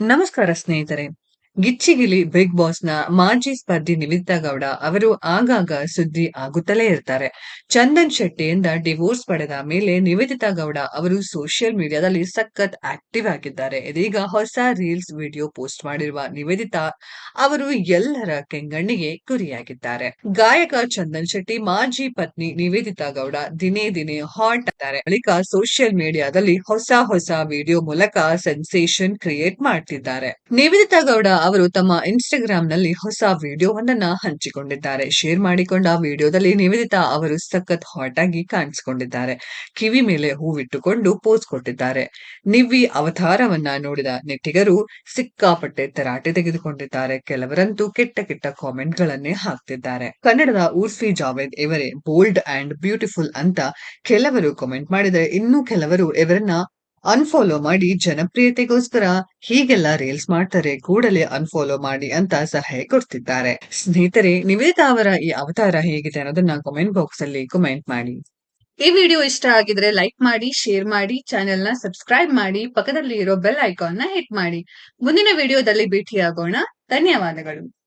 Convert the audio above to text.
ನಮಸ್ಕಾರ ಸ್ನೇಹಿತರೆ. ಗಿಚ್ಚಿಗಿಲಿ ಬಿಗ್ ಬಾಸ್ನ ಮಾಜಿ ಸ್ಪರ್ಧಿ ನಿವೇದಿತಾ ಗೌಡ ಅವರು ಆಗಾಗ ಸುದ್ದಿ ಆಗುತ್ತಲೇ ಇರ್ತಾರೆ. ಚಂದನ್ ಶೆಟ್ಟಿಯಿಂದ ಡಿವೋರ್ಸ್ ಪಡೆದ ಮೇಲೆ ನಿವೇದಿತಾ ಗೌಡ ಅವರು ಸೋಷಿಯಲ್ ಮೀಡಿಯಾದಲ್ಲಿ ಸಖತ್ ಆಕ್ಟಿವ್ ಆಗಿದ್ದಾರೆ. ಇದೀಗ ಹೊಸ ರೀಲ್ಸ್ ವಿಡಿಯೋ ಪೋಸ್ಟ್ ಮಾಡಿರುವ ನಿವೇದಿತಾ ಅವರು ಎಲ್ಲರ ಕೆಂಗಣ್ಣಿಗೆ ಗುರಿಯಾಗಿದ್ದಾರೆ ಗಾಯಕ ಚಂದನ್ ಶೆಟ್ಟಿ, ಮಾಜಿ ಪತ್ನಿ ನಿವೇದಿತಾ ಗೌಡ ದಿನೇ ದಿನೇ ಹಾಟ್ ಆಗಿದ್ದಾರೆ. ಬಳಿಕ ಸೋಷಿಯಲ್ ಮೀಡಿಯಾದಲ್ಲಿ ಹೊಸ ಹೊಸ ವಿಡಿಯೋ ಮೂಲಕ ಸೆನ್ಸೇಷನ್ ಕ್ರಿಯೇಟ್ ಮಾಡ್ತಿದ್ದಾರೆ. ನಿವೇದಿತಾ ಗೌಡ ಅವರು ತಮ್ಮ ಇನ್ಸ್ಟಾಗ್ರಾಮ್ನಲ್ಲಿ ಹೊಸ ವಿಡಿಯೋವನ್ನ ಹಂಚಿಕೊಂಡಿದ್ದಾರೆ. ಶೇರ್ ಮಾಡಿಕೊಂಡ ವಿಡಿಯೋದಲ್ಲಿ ನಿವೇದಿತಾ ಅವರು ಸಖತ್ ಹಾಟ್ ಆಗಿ ಕಾಣಿಸಿಕೊಂಡಿದ್ದಾರೆ. ಕಿವಿ ಮೇಲೆ ಹೂವಿಟ್ಟುಕೊಂಡು ಪೋಸ್ ಕೊಟ್ಟಿದ್ದಾರೆ. ನಿವ್ವಿ ಅವತಾರವನ್ನ ನೋಡಿದ ನೆಟ್ಟಿಗರು ಸಿಕ್ಕಾಪಟ್ಟೆ ತರಾಟೆ ತೆಗೆದುಕೊಂಡಿದ್ದಾರೆ. ಕೆಲವರಂತೂ ಕೆಟ್ಟ ಕೆಟ್ಟ ಕಾಮೆಂಟ್ ಗಳನ್ನೇ ಹಾಕ್ತಿದ್ದಾರೆ. ಕನ್ನಡದ ಉರ್ಫಿ ಜಾವೇದ್ ಇವರೇ ಬೋಲ್ಡ್ ಅಂಡ್ ಬ್ಯೂಟಿಫುಲ್ ಅಂತ ಕೆಲವರು ಕಾಮೆಂಟ್ ಮಾಡಿದರೆ ಇನ್ನು ಕೆಲವರು ಇವರನ್ನ ಅನ್ಫಾಲೋ ಮಾಡಿ ಜನಪ್ರಿಯತೆಗೋಸ್ಕರ ಹೀಗೆಲ್ಲ ರೀಲ್ಸ್ ಮಾಡ್ತಾರೆ, ಕೂಡಲೇ ಅನ್ಫಾಲೋ ಮಾಡಿ ಅಂತ ಸಲಹೆ ಕೊಡ್ತಿದ್ದಾರೆ. ಸ್ನೇಹಿತರೆ, ನಿವೇದಾ ಅವರ ಈ ಅವತಾರ ಹೇಗಿದೆ ಅನ್ನೋದನ್ನ ಕಮೆಂಟ್ ಬಾಕ್ಸ್ ಅಲ್ಲಿ ಕಮೆಂಟ್ ಮಾಡಿ. ಈ ವಿಡಿಯೋ ಇಷ್ಟ ಆಗಿದ್ರೆ ಲೈಕ್ ಮಾಡಿ ಶೇರ್ ಮಾಡಿ ಚಾನೆಲ್ನ ಸಬ್ಸ್ಕ್ರೈಬ್ ಮಾಡಿ ಪಕ್ಕದಲ್ಲಿ ಇರೋ ಬೆಲ್ ಐಕಾನ್ನ ಹಿಟ್ ಮಾಡಿ. ಮುಂದಿನ ವಿಡಿಯೋದಲ್ಲಿ ಭೇಟಿಯಾಗೋಣ. ಧನ್ಯವಾದಗಳು.